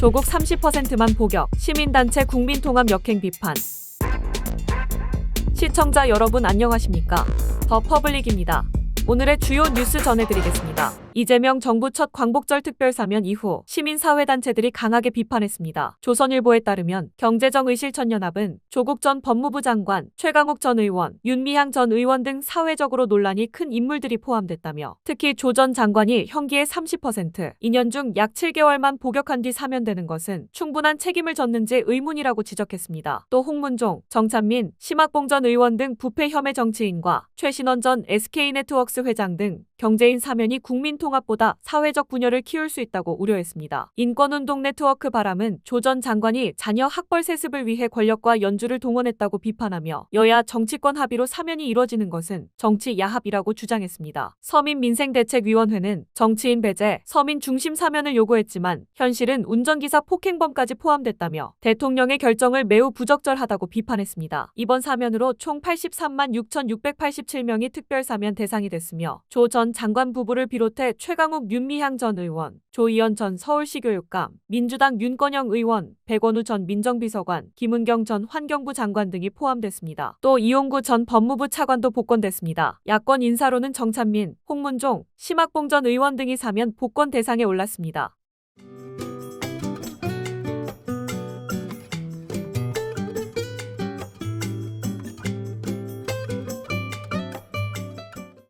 조국 30%만 복역, 시민단체 국민통합 역행 비판. 시청자 여러분 안녕하십니까? 더 퍼블릭입니다. 오늘의 주요 뉴스 전해드리겠습니다. 이재명 정부 첫 광복절 특별사면 이후 시민사회단체들이 강하게 비판했습니다. 조선일보에 따르면 경제정의실천연합은 조국 전 법무부 장관, 최강욱 전 의원, 윤미향 전 의원 등 사회적으로 논란이 큰 인물들이 포함됐다며 특히 조 전 장관이 형기의 30%, 2년 중 약 7개월만 복역한 뒤 사면되는 것은 충분한 책임을 졌는지 의문이라고 지적했습니다. 또 홍문종, 정찬민, 심학봉 전 의원 등 부패 혐의 정치인과 최신원 전 SK네트워크스 회장 등 경제인 사면이 국민 통합보다 사회적 분열을 키울 수 있다고 우려했습니다. 인권운동 네트워크 바람은 조 전 장관이 자녀 학벌 세습을 위해 권력과 연주를 동원했다고 비판하며 여야 정치권 합의로 사면이 이뤄지는 것은 정치 야합이라고 주장했습니다. 서민민생대책위원회는 정치인 배제, 서민 중심 사면을 요구했지만 현실은 운전기사 폭행범까지 포함됐다며 대통령의 결정을 매우 부적절하다고 비판했습니다. 이번 사면으로 총 83만 6,687명이 특별 사면 대상이 됐으며 조 전 장관 부부를 비롯해 최강욱 윤미향 전 의원, 조희연 전 서울시 교육감, 민주당 윤건영 의원, 백원우 전 민정비서관, 김은경 전 환경부 장관 등이 포함됐습니다. 또 이용구 전 법무부 차관도 복권됐습니다. 야권 인사로는 정찬민, 홍문종, 심학봉 전 의원 등이 사면 복권 대상에 올랐습니다.